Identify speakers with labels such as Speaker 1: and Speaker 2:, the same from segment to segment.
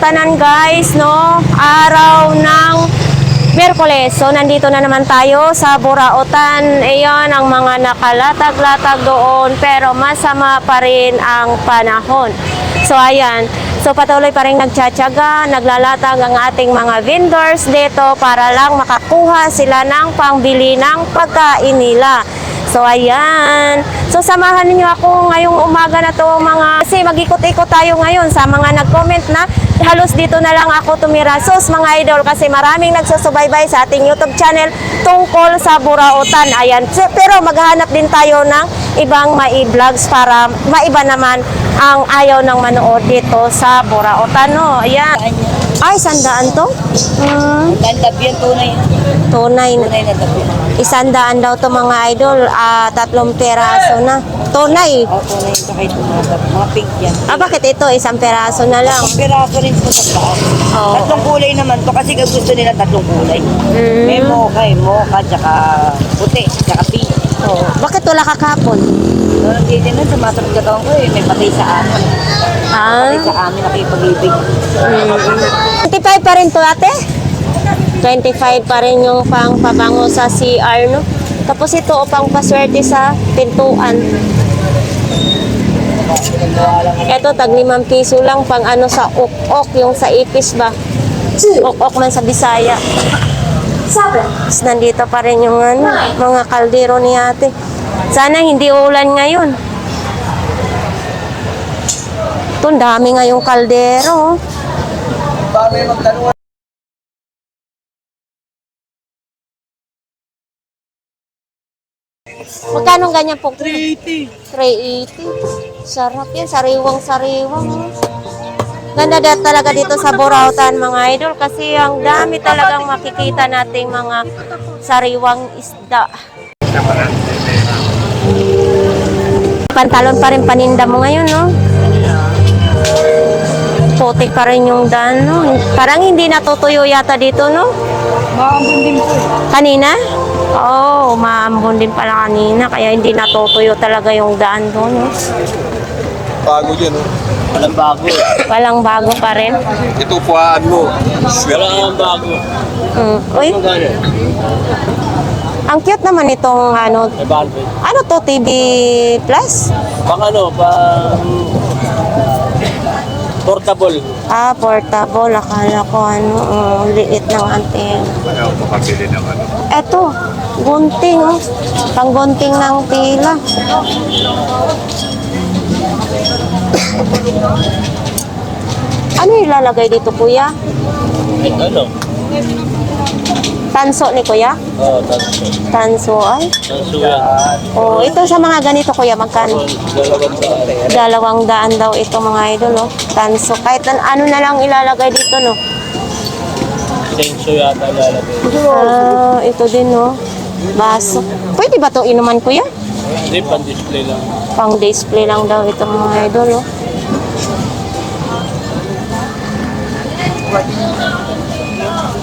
Speaker 1: tanan guys, no? Araw ng Merkules. So, nandito na naman tayo sa Burautan. Ayan, ang mga nakalatag-latag doon. Pero masama pa rin ang panahon. So, ayan. So, patuloy pa rin nagtsatsaga, naglalatag ang ating mga vendors dito para lang makakuha sila ng pangbili ng pagkain nila. So, ayan. So, samahan niyo ako ngayong umaga na to mga... Kasi mag-ikot-ikot tayo ngayon sa mga nag-comment na halos dito na lang ako tumira. Sus, mga idol, kasi maraming nagsusubaybay sa ating YouTube channel tungkol sa Burautan. Ayan. Pero maghahanap din tayo ng ibang mai-vlogs para maiba naman ang ayaw ng manood dito sa Burautan. No? Ayan. Ay, sandaan to? Hmm,
Speaker 2: Ganda yan, tunay.
Speaker 1: tunay na.
Speaker 2: Tunay na tabi.
Speaker 1: Isandaan daw to mga idol, ah, tatlong peraso na. Tunay.
Speaker 2: Oo, tunay ito kahit mga, mga pink yan.
Speaker 1: Ah, bakit ito? Isang peraso na lang.
Speaker 2: Ang piraso rin po sa paan.
Speaker 1: Oo.
Speaker 2: Tatlong kulay naman to kasi gusto nila tatlong kulay.
Speaker 1: Mm.
Speaker 2: May mocha, eh, mocha, tsaka puti, tsaka pink.
Speaker 1: Wala kakapon?
Speaker 2: So, nandito na, sumasabit katawan ko eh, may patay sa amin.
Speaker 1: Ah,
Speaker 2: Patay sa amin, nakipag-ibig.
Speaker 1: 25 pa rin to ate? 25 pa rin yung pang pabango sa CR, no? Tapos ito, pang paswerte sa pintuan. Ito, tag 5 piso lang pang ano sa ok-ok, yung sa ipis ba? Ok-ok man sa Bisaya. Tapos nandito pa rin yung ano, mga kaldero ni ate. Sana hindi ulan ngayon. Ito, dami ngayong kaldero. oh. Magkano ganyan po? 380. 380. Sarap yan. Sariwang-sariwang. Ganda da talaga dito sa Burautan mga idol kasi ang dami talagang makikita nating mga sariwang isda. Pantalon pa rin paninda mo ngayon, no? Putik pa rin yung daan, no? Parang hindi natutuyo yata dito, no?
Speaker 2: Maambon din po.
Speaker 1: Kanina? Oo, oh, maambon din pala kanina kaya hindi natutuyo talaga yung daan doon. No?
Speaker 3: Bago yan, oh.
Speaker 4: Walang bago.
Speaker 1: Walang bago pa rin.
Speaker 3: Ito puhaan mo.
Speaker 4: Walang bago.
Speaker 1: Mm. Uy,
Speaker 4: Magkano?
Speaker 1: Ang cute naman itong ano,
Speaker 4: 500.
Speaker 1: ano to, TV Plus?
Speaker 4: Pang ano, pang portable.
Speaker 1: Ah, portable. Akala ko ano, mm, liit ng antenna.
Speaker 3: Ayaw makabili ng ano.
Speaker 1: Eto, gunting. Oh. Pang gunting ng tila. Ano ilalagay dito, kuya?
Speaker 4: Ay, ano?
Speaker 1: Tanso ni kuya?
Speaker 4: Oo, oh, tapos.
Speaker 1: Tanso ay?
Speaker 4: Tanso yan.
Speaker 1: Oh, ito sa mga ganito kuya, magkano?
Speaker 4: Dalawang sa
Speaker 1: Dalawang daan daw ito mga idol, oh. Tanso. Kahit an- ano na lang ilalagay dito, no?
Speaker 4: Senso yata lalagay.
Speaker 1: Ah, ito din, no? Baso. Pwede ba to inuman kuya?
Speaker 4: Hindi, pan-display lang.
Speaker 1: Pang display lang daw ito mga idol, oh.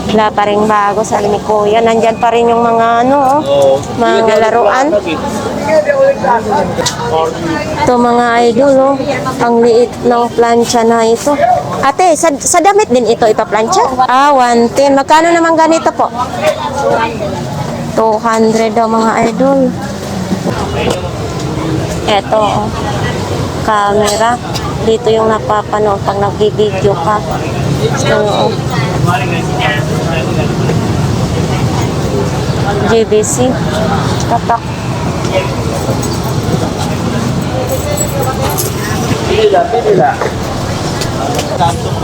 Speaker 1: Wala pa rin bago sa ni kuya. Nandyan pa rin yung mga ano, oh. Mga laruan. Ito mga idol, oh. Ang liit ng plancha na ito. Ate, sa, sa damit din ito ipaplansya? Ah, 110. Magkano naman ganito po? 200 daw mga idol. Ito, oh. Camera. Dito yung napapanood pag nag-video ka. Oo. JBC. Tatak.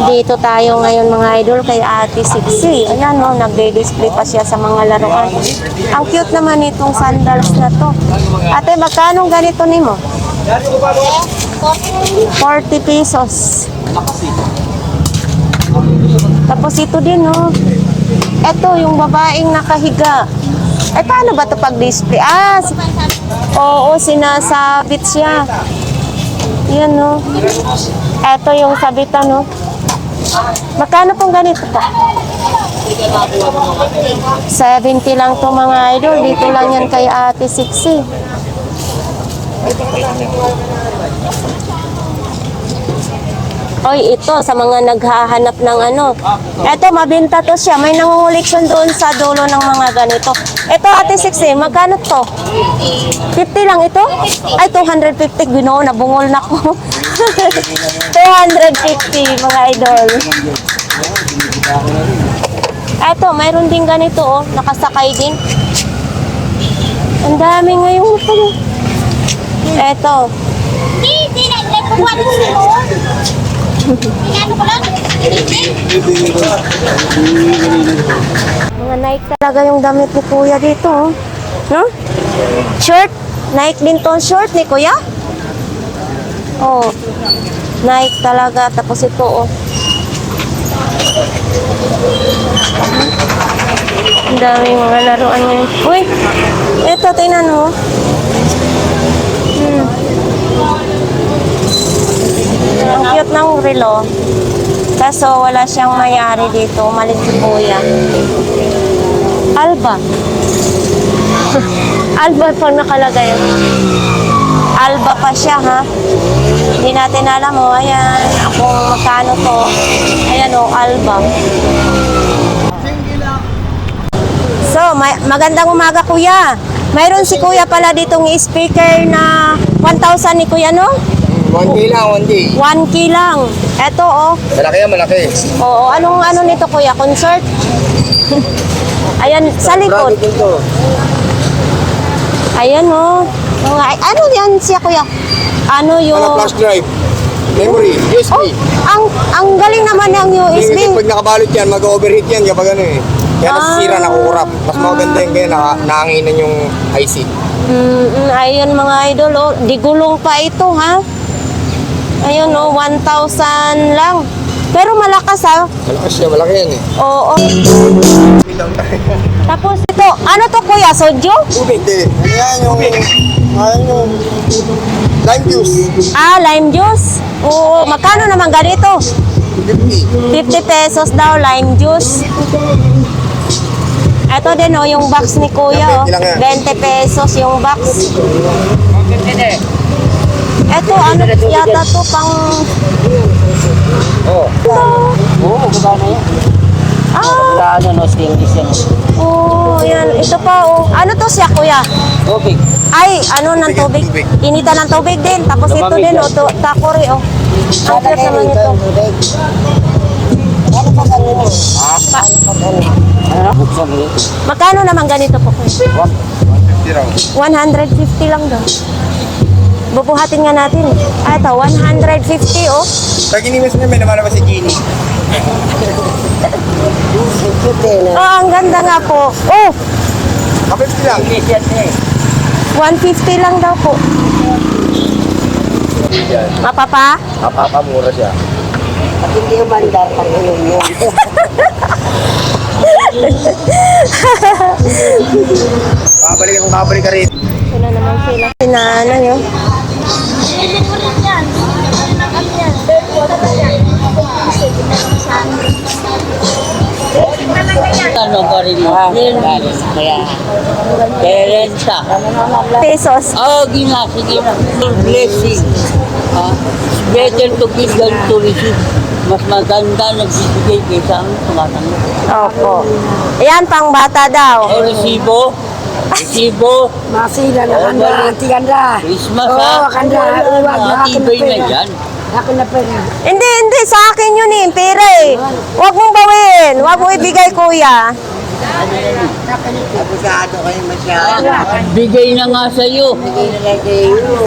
Speaker 1: Dito tayo ngayon mga idol kay Ate Sixi. Ayan o, nagde-display pa siya sa mga laruan. Ang cute naman itong sandals na to. Ate, magkano ganito nimo? 40 pesos. Tapos ito din oh. Ito yung babaeng nakahiga. Ay, paano ba ito pag-display? Ah, oo, sinasabit siya. Yan, no. Ito yung sabitan, no. Magkano pong ganito po? 70 lang to mga idol. Dito lang yan kay Ate Sixi. Oy, ito sa mga naghahanap ng ano. Ito, mabenta to siya. May nangunguliksyon doon sa dulo ng mga ganito. Ito, Ate Sixi, magkano to? 50 lang ito? Ay, 250. Ginoo, nabungol na ko. 250, mga idol. Ito, mayroon din ganito, oh. Nakasakay din. Ang dami ngayon ito. Ito.
Speaker 5: Hindi, na, nagkukuha din
Speaker 1: Mga Nike talaga yung damit ni Kuya dito, oh. No? Shirt? Nike din to ang short ni Kuya? Oh. Nike talaga. Tapos ito, oh. Ang daming mga laruan ngayon. Uy! Ito, tingnan mo. Hmm. Ang cute ng relo. Kaso wala siyang mayari dito. Umalis si Kuya. Alba. Alba pa nakalagay. Alba pa siya, ha? Hindi natin alam, oh. Ayan, kung magkano to. Ayan, oh, Alba. So, may, magandang umaga, Kuya. Mayroon si Kuya pala ditong speaker na 1,000 ni Kuya, no?
Speaker 6: 1K lang, 1K.
Speaker 1: 1K lang. Eto, oh.
Speaker 6: Malaki yan, malaki.
Speaker 1: Oo, anong ano nito, Kuya? Concert? Ayan, sa likod. Ayan, oh. Mga, ano yan siya, Kuya? Ano yung...
Speaker 6: Ano, flash drive. Memory,
Speaker 1: Oh,
Speaker 6: USB.
Speaker 1: ang ang galing naman ng
Speaker 6: Hindi
Speaker 1: USB.
Speaker 6: kasi pag nakabalot yan, mag-overheat yan kapag ano eh. Kaya
Speaker 1: Ah.
Speaker 6: nasisira, nakukurap. Mas maganda yung kaya nahanginan yung IC.
Speaker 1: Mm, mm, ayun mga idol, oh. Di gulong pa ito, ha? Ayun, oh, 1,000 lang. Pero malakas, ha?
Speaker 6: Malakas siya, malaki yan eh.
Speaker 1: Oo. Tapos ito, ano to, Kuya? Soju?
Speaker 6: Tubig. Hindi. Ayan yung... Ayan yung... Lime juice.
Speaker 1: Ah, lime juice. Oo, magkano naman ganito?
Speaker 6: 50.
Speaker 1: 50 pesos daw, lime juice. Ito din oh, yung box ni Kuya oh.
Speaker 6: 20 lang yan.
Speaker 1: 20 pesos yung box. Ito, ano yata to pang...
Speaker 6: Oh.
Speaker 4: Oo, magkano yan?
Speaker 1: Ah,
Speaker 4: Ano, no, stainless yan.
Speaker 1: oh, yan. Ito pa oh. Ano to siya, Kuya?
Speaker 4: Okay.
Speaker 1: Ay, ano ng tubig?
Speaker 6: Tubig.
Speaker 1: Initan ng tubig din. Tapos ito
Speaker 4: Lumamig
Speaker 1: din
Speaker 4: yan.
Speaker 1: oh, to, takori oh. Ang cute naman ito.
Speaker 4: Ano? Buksan mo yun.
Speaker 1: Magkano naman ganito po, Kuya?
Speaker 6: 50 raw.
Speaker 1: 150 lang daw. Bubuhatin nga natin. Ah, ito, 150 oh.
Speaker 6: Pag inimis niya, may namalabas si Genie.
Speaker 1: Oh, ang ganda nga po. Oh,
Speaker 6: Kapit lang.
Speaker 1: 150 lang daw po.
Speaker 6: Yan.
Speaker 1: Mapapa?
Speaker 6: Mapapamura siya.
Speaker 2: Hindi yung bandar pag inom mo.
Speaker 6: Babalik akong babalik ka rin.
Speaker 1: Sila naman sila. Sinana yun.
Speaker 4: Ano pa rin mo? Yan. Kaya, Teresa.
Speaker 1: Pesos.
Speaker 4: Oh, gina, sige na. Blessing. Ha? It's better to give than to receive. Mas maganda nagbibigay kaysa ang tumatanggap.
Speaker 1: Opo. Ayan, pang bata daw.
Speaker 4: O, resibo. Resibo.
Speaker 2: Masila na
Speaker 4: Oh,
Speaker 2: kanda, anti kanda.
Speaker 4: Christmas,
Speaker 2: Oo,
Speaker 4: ha?
Speaker 2: kanda, iwag na akin na
Speaker 4: Matibay na
Speaker 2: pera.
Speaker 4: yan.
Speaker 2: Akin na pera.
Speaker 1: Hindi, hindi. Sa akin yun eh. Pera eh. Huwag mong bawin. Huwag mo ibigay, kuya.
Speaker 2: Abusado kayo masyado.
Speaker 4: Bigay na nga sa'yo.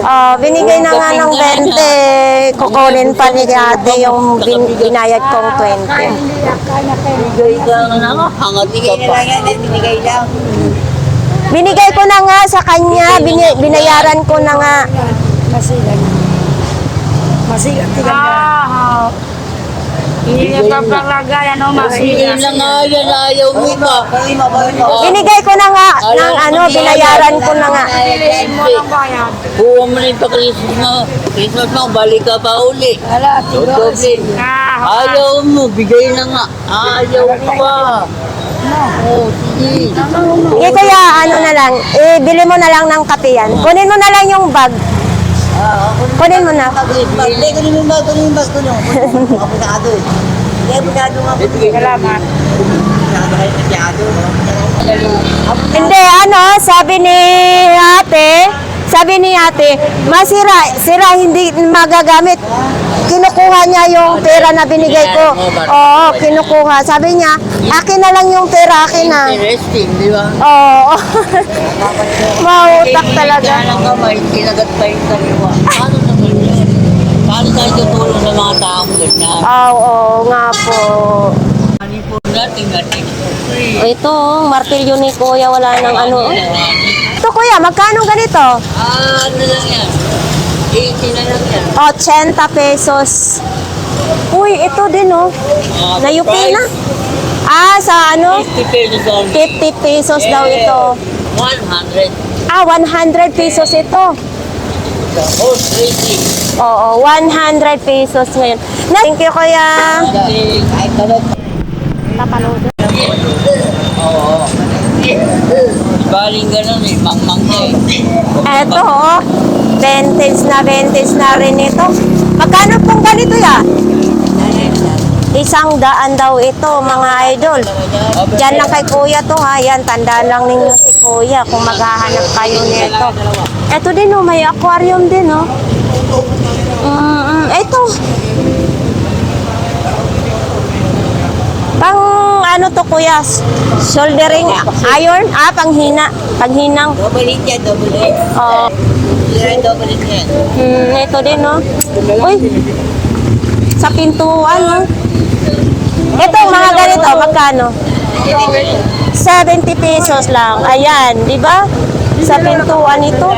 Speaker 1: Oh, binigay na nga ng 20. Kukunin pa ni ate yung bin, binayad kong 20.
Speaker 4: Bigay ka na nga. Hangat ka pa.
Speaker 2: binigay lang.
Speaker 1: Binigay ko na nga sa kanya. Bini, binayaran ko na nga.
Speaker 2: Na. Masila, anti kanda.
Speaker 4: Hindi ka palagay, ano, Bigay na nga yan. Ayaw mo ba?
Speaker 1: Binigay ko na nga ng ano, binayaran ko na nga.
Speaker 4: Kuha mo na yung pa-Christmas mo. Christmas mo, balik ka pa uli. Dodoble. Ayaw mo, bigay na nga. Ayaw pa. Oh, sige.
Speaker 1: Sige kuya, ano na lang, eh, bili mo na lang ng kape yan. Kunin mo na lang yung bag. Kunin mo na.
Speaker 4: Hindi, kunin mo yung bag, kunin mo yung bag. Kunin mo, kapitado eh. Hindi, kapitado nga po. Salamat. Kapitado kayo, kapitado.
Speaker 1: Hindi, ano, sabi ni ate, sabi ni ate, masira, sira, hindi magagamit. Kinukuha niya yung pera na binigay ko. Oo, kinukuha. Sabi niya, akin na lang yung pera, akin na.
Speaker 4: Interesting, di ba?
Speaker 1: Oo. Mautak talaga.
Speaker 4: Kaya lang kamay, kinagat pa yung kaliwa. Paano naman yun? Paano tayo tutulong sa mga taong ganyan?
Speaker 1: Oo, nga po.
Speaker 4: Ano po natin natin?
Speaker 1: Ito, martilyo ni kuya, wala nang ano. Ito kuya, magkano ganito?
Speaker 4: Ah, ano lang yan? 80 na lang yan.
Speaker 1: 80 pesos. Uy, ito din oh.
Speaker 4: Ah,
Speaker 1: Nayupi na. Ah, sa ano?
Speaker 4: 50 pesos only.
Speaker 1: 50 pesos daw ito.
Speaker 4: 100.
Speaker 1: Ah, 100 pesos ito.
Speaker 4: Oh, crazy.
Speaker 1: Oo, 100 pesos ngayon. Na, thank you kuya.
Speaker 4: Kahit ano.
Speaker 1: Napanood.
Speaker 4: Oo. Baling ganun eh, mangmang na eh.
Speaker 1: Eto oh. Vintage na vintage na rin ito. Magkano pong ganito ya? Isang daan daw ito, mga idol. Diyan lang kay kuya to ha. Yan, tandaan lang ninyo si kuya kung maghahanap kayo nito. Ito din oh, may aquarium din oh. Mm, mm, ito. Pang ano to kuya? Shouldering iron? Ah, panghina. Panghinang.
Speaker 4: Double hit yan, double hit.
Speaker 1: Oh.
Speaker 4: Yan, double hit yan.
Speaker 1: Hmm, ito din, no? Uy, sa pintuan, no? Ito, mga ganito, magkano? 70 pesos lang. Ayan, di ba? Sa pintuan ito.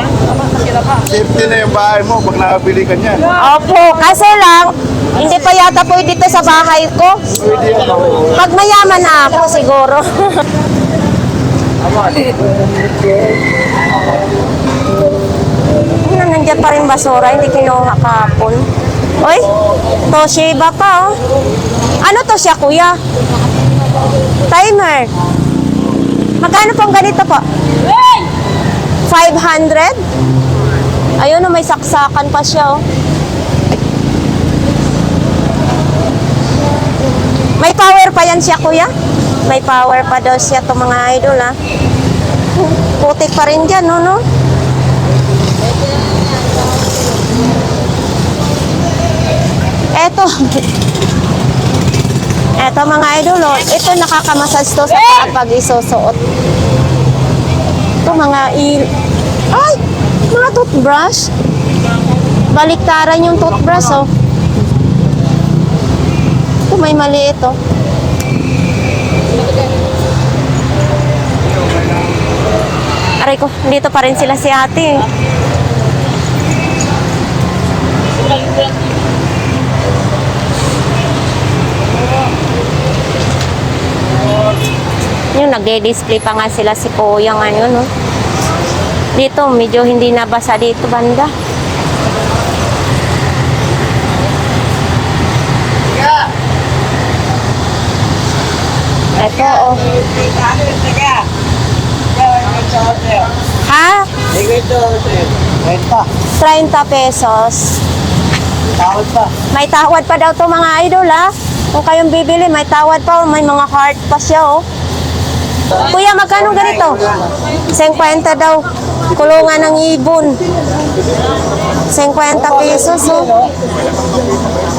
Speaker 3: Safety na yung bahay mo pag nakabili ka niyan.
Speaker 1: Opo, kasi lang, hindi pa yata pwede dito sa bahay ko. Pag mayaman na ako, siguro. Ano, nandiyan pa rin basura, hindi kinuha kahapon. Uy, Toshiba pa, oh. Ano to siya, kuya? Timer. Magkano pong ganito po? 500? Ayun, oh, may saksakan pa siya, oh. May power pa yan siya, kuya? May power pa daw siya to mga idol, ha? Putik pa rin dyan, no, no? Eto. Eto mga idol, oh. Ito nakakamasas to sa paa pag isusuot. Ito mga il... Ay! Mga toothbrush. Baliktaran yung toothbrush, oh. Ito may maliit, oh. Aray ko, dito pa rin sila si ate. eh. Yun, nagde-display pa nga sila si Kuya ngayon, no? Dito, medyo hindi nabasa dito, banda. Ito, oh. Ha?
Speaker 4: Ito, renta.
Speaker 1: 30 pesos.
Speaker 4: Tawad pa.
Speaker 1: May tawad pa daw to mga idol, ha? Kung kayong bibili, may tawad pa. May mga heart pa siya, oh. Kuya, magkano ganito? 50 daw. Kulungan ng ibon. 50 pesos, oh.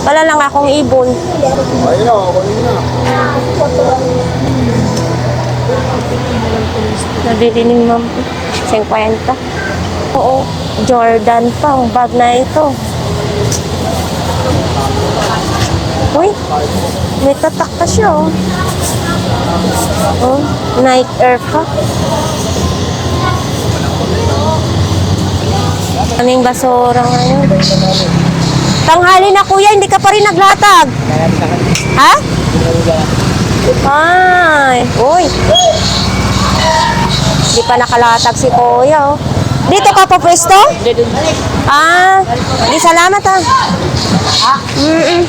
Speaker 1: Wala lang akong ibon. Nabili ma'am. 50. Oo. Jordan pa ang bag na ito. Uy, may tatak pa siya, oh. Oh, night air pa. Kaming basura ngayon. Tanghali na kuya, hindi ka pa rin naglatag. Ha? Ay, uy. Hindi pa nakalatag si kuya, oh. Dito ka pa pwesto? Ah, di salamat ah. Mm-mm.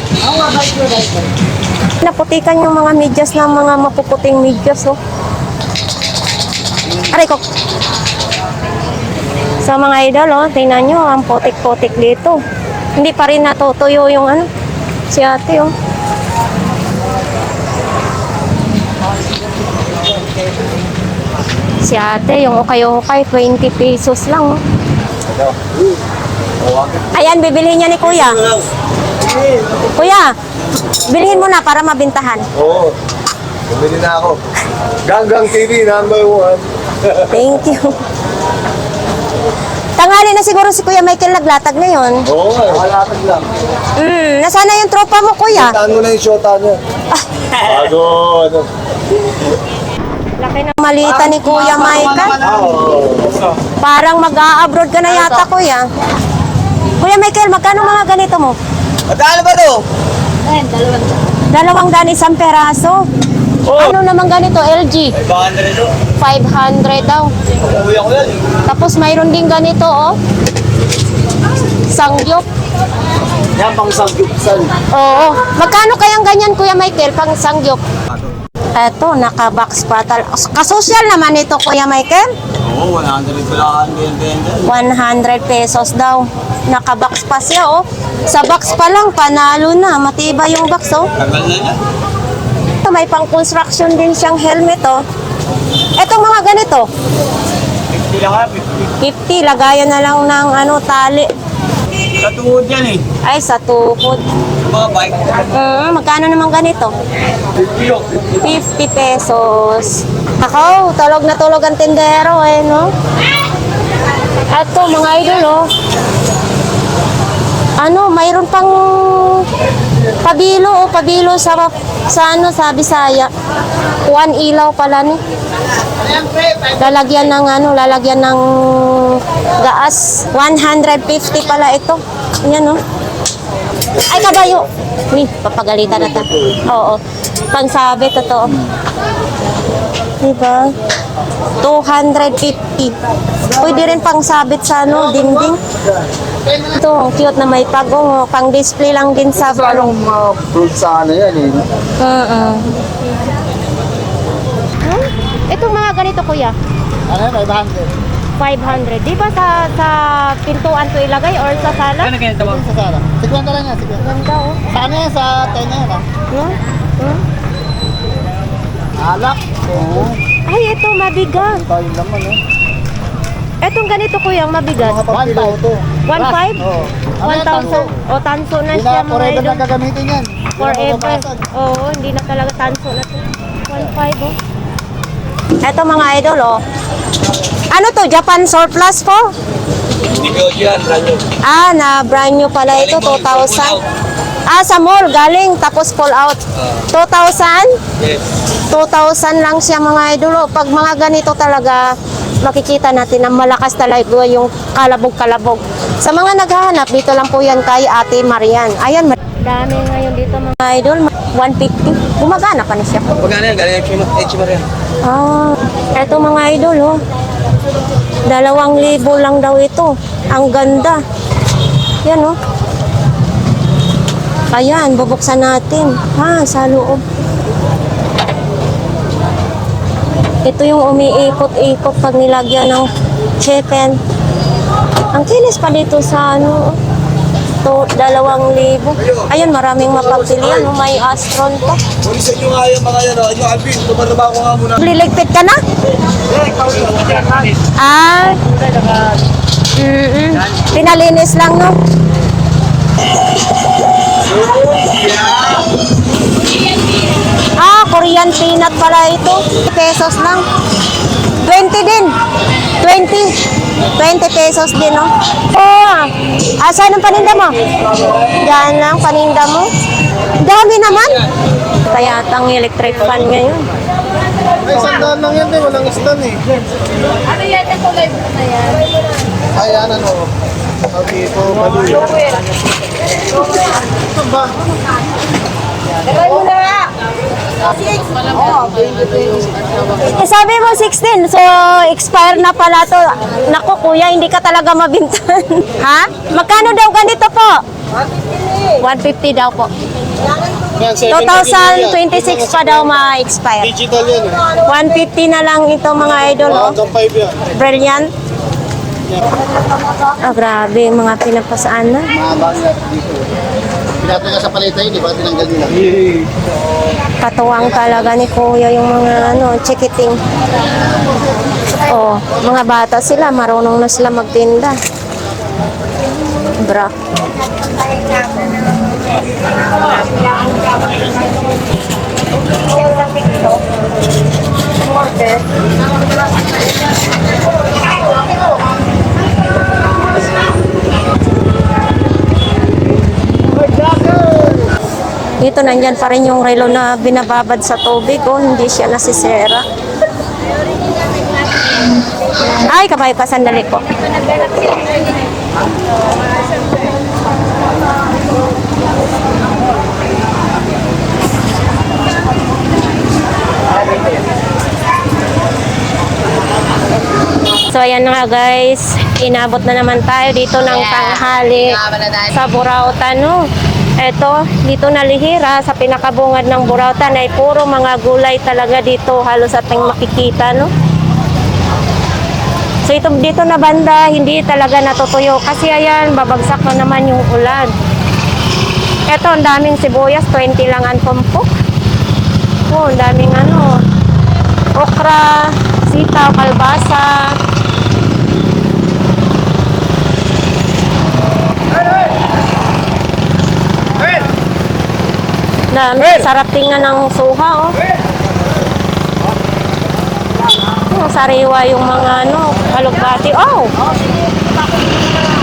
Speaker 1: Naputikan yung mga medyas ng mga mapuputing medyas, oh. Aray ko. So mga idol, oh, tingnan nyo, ang putik-putik dito. Hindi pa rin natutuyo yung ano, si ate, oh. Si ate, yung ukay-ukay, 20 pesos lang, oh. Ayan, bibilihin niya ni kuya. Kuya, bilhin mo na para mabintahan.
Speaker 3: Oo. Bumili na ako. Ganggang TV, number one.
Speaker 1: Thank you. Tanghali na siguro si Kuya Michael naglatag ngayon.
Speaker 3: Oo nga. Malapit lang.
Speaker 1: Hmm, nasana yung tropa mo, Kuya?
Speaker 3: Taan mo na yung shota niya. Bago, ano.
Speaker 1: Laki ng malita ni Kuya Michael.
Speaker 3: Oo.
Speaker 1: Parang mag-a-abroad ka na yata, Kuya. Kuya Michael, magkano mga ganito mo?
Speaker 6: Magkano ba to?
Speaker 2: Ayun, dalawang
Speaker 1: Dalawang daan isang peraso. Ano naman ganito, LG?
Speaker 6: 500 to.
Speaker 1: 500 daw.
Speaker 6: Yan.
Speaker 1: Tapos mayroon din ganito, oh. Sangyup.
Speaker 6: Yan pang sangyupsan.
Speaker 1: Oo. Magkano kayang ganyan, Kuya Michael, pang sangyup? Eto, naka-box pa tal- Kasosyal naman ito, Kuya Michael.
Speaker 6: Oo, 100 pala ang benta.
Speaker 1: 100 pesos daw. Naka-box pa siya, oh. Sa box pa lang, panalo na. Matibay yung box, oh.
Speaker 6: Tagal na yan.
Speaker 1: Ito, may pang-construction din siyang helmet, oh. Etong mga ganito,
Speaker 6: 50 lang ha, 50.
Speaker 1: 50, lagayan na lang ng ano, tali.
Speaker 6: Katuhod yan eh.
Speaker 1: Ay, sa tukod.
Speaker 6: Mga bike.
Speaker 1: Mm, magkano naman ganito?
Speaker 6: 50 yun.
Speaker 1: 50 pesos. Ako, tulog na tulog ang tindero eh, no? Ito, mga idol, oh. Ano, mayroon pang pabilo, oh, pabilo sa, sa ano, sa Bisaya. Kuan ilaw pala ni. Lalagyan ng ano, lalagyan ng gaas. 150 pala ito. Yan, oh. Ay, kabayo. Ni, papagalitan na ta. Oo. Pansabi, totoo. Diba? 250. Pwede rin pang sabit sa ano, dinding. Ito, ang cute na may pagong. oh. Pang display lang din sa
Speaker 3: Anong mga fruit sa ano yan eh?
Speaker 1: Uh-uh. Huh? Itong mga ganito, kuya.
Speaker 6: Ano yan, 500.
Speaker 1: 500. Di ba sa, sa pintuan to ilagay or sa sala?
Speaker 6: Ano ganito mo? Sa sala. 50 lang yan, 50.
Speaker 1: Ganda, oh.
Speaker 6: Sa ano yan, sa 10 na yan ha?
Speaker 1: No? Huh?
Speaker 6: Alak. Oo.
Speaker 1: Ay, ito, mabigat.
Speaker 6: Tayo naman eh.
Speaker 1: Etong ganito, kuya, ang mabigat.
Speaker 6: Mga pagpiloto.
Speaker 1: 1.5?
Speaker 6: Oo. Ano yan, tanso?
Speaker 1: 1,000. O, tanso na
Speaker 6: Hindi
Speaker 1: siya,
Speaker 6: na
Speaker 1: mga
Speaker 6: forever
Speaker 1: idol.
Speaker 6: na gagamitin yan. Hindi na
Speaker 1: Forever.
Speaker 6: mababasag.
Speaker 1: Oo, hindi na talaga tanso na to. 1.5 oh. Eto mga idol oh. Ano to? Japan surplus po?
Speaker 6: Negosyo yan.
Speaker 1: Ah, na brand new pala ito, 2,000. Ah, sa mall, galing, tapos pull out. 2,000?
Speaker 6: Yes.
Speaker 1: 2,000 lang siya mga idol. oh. Pag mga ganito talaga, makikita natin na malakas talaga yung kalabog-kalabog. Sa mga naghahanap, dito lang po yan kay Ate Marian. Ayan, dami ngayon dito mga idol. 150. Gumagana pa na siya.
Speaker 6: Pagkano yan, galing yan.
Speaker 1: Ah, eto mga idol, oh. Dalawang libo lang daw ito. Ang ganda. Yan, oh. Ayan, bubuksan natin. Ha, sa loob. Ito yung umiikot-ikot pag nilagyan ng chicken. Ang kinis pa dito sa ano, to, dalawang libo. Ayun, maraming mapagpilian. Oh, may Astron pa.
Speaker 6: Pulisan nyo nga yung mga yan, oh. yung Alvin, tumaraba ko nga muna.
Speaker 1: Liligpit ka na? Ah. Mm Pinalinis lang, no? Ah, Korean peanut pala ito. Pesos lang. 20 din. 20. 20 pesos din, no? Oh, ah, saan ang paninda mo? Yan lang, paninda mo. Dami naman. Kaya ang electric fan ngayon.
Speaker 3: Ay, sandaan lang yan eh. Walang stand eh.
Speaker 2: Ano yan? Ito live na yan.
Speaker 3: Ay, ano no. Sabi ko, maluyo. Ano ba?
Speaker 2: Lagay mo na.
Speaker 1: Eh, sabi mo 16, so expire na pala to. Naku kuya, hindi ka talaga mabintan. ha? Magkano daw ganito po? 150 daw po.
Speaker 3: Yan,
Speaker 1: 2026 pa daw ma-expire.
Speaker 3: Digital yan eh.
Speaker 1: 150 na lang ito mga idol. Oh.
Speaker 3: Hanggang 5 yan.
Speaker 1: Brilliant. Ah, grabe, yung mga pinapasaan na.
Speaker 6: Ka sa palitay, di ba? Tinanggal nila.
Speaker 1: Katuwang talaga ni Kuya yung mga ano, chikiting. Oh, mga bata sila, marunong na sila magtinda. Bra. Dito nandyan pa rin yung relo na binababad sa tubig. Oh, hindi siya nasisera. Ay, kamay pa, sandali po. So ayan na nga guys, inabot na naman tayo dito ng tanghali sa Burautan. No? Eto, dito na lihira sa pinakabungad ng Burautan ay puro mga gulay talaga dito halos ating makikita. No? So ito dito na banda, hindi talaga natutuyo kasi ayan, babagsak na naman yung ulan. Eto, ang daming sibuyas, 20 lang ang tumpok. Oh, ang daming ano, okra, sitaw, kalbasa. Dami, sarap tingnan ng suha, oh. Oh, sariwa yung mga ano, kalugbati. Oh!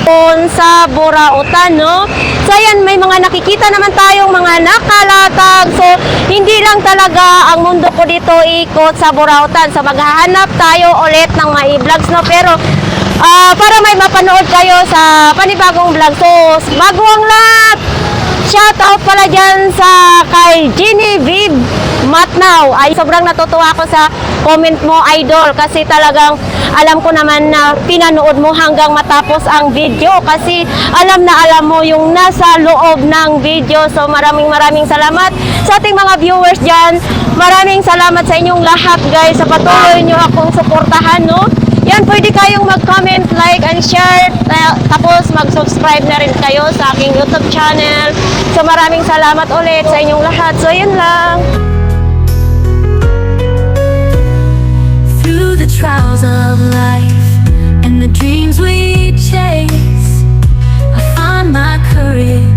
Speaker 1: Doon sa Burautan, no? So, ayan, may mga nakikita naman tayong mga nakalatag. So, hindi lang talaga ang mundo ko dito ikot sa Burautan. So, maghahanap tayo ulit ng mga i-vlogs, no? Pero, ah, para may mapanood kayo sa panibagong vlog. So, bago ang lahat, Shout out pala dyan sa kay Genevieve Matnaw. Ay sobrang natutuwa ako sa comment mo, idol. Kasi talagang alam ko naman na pinanood mo hanggang matapos ang video. Kasi alam na alam mo yung nasa loob ng video. So maraming maraming salamat sa ating mga viewers dyan. Maraming salamat sa inyong lahat guys sa patuloy nyo akong suportahan. No? Yan, pwede kayong mag-comment, like, and share. Ta- Tapos mag-subscribe na rin kayo sa aking YouTube channel. So maraming salamat ulit sa inyong lahat. So yun lang.
Speaker 7: through the trials of life and the dreams we chase. I find my courage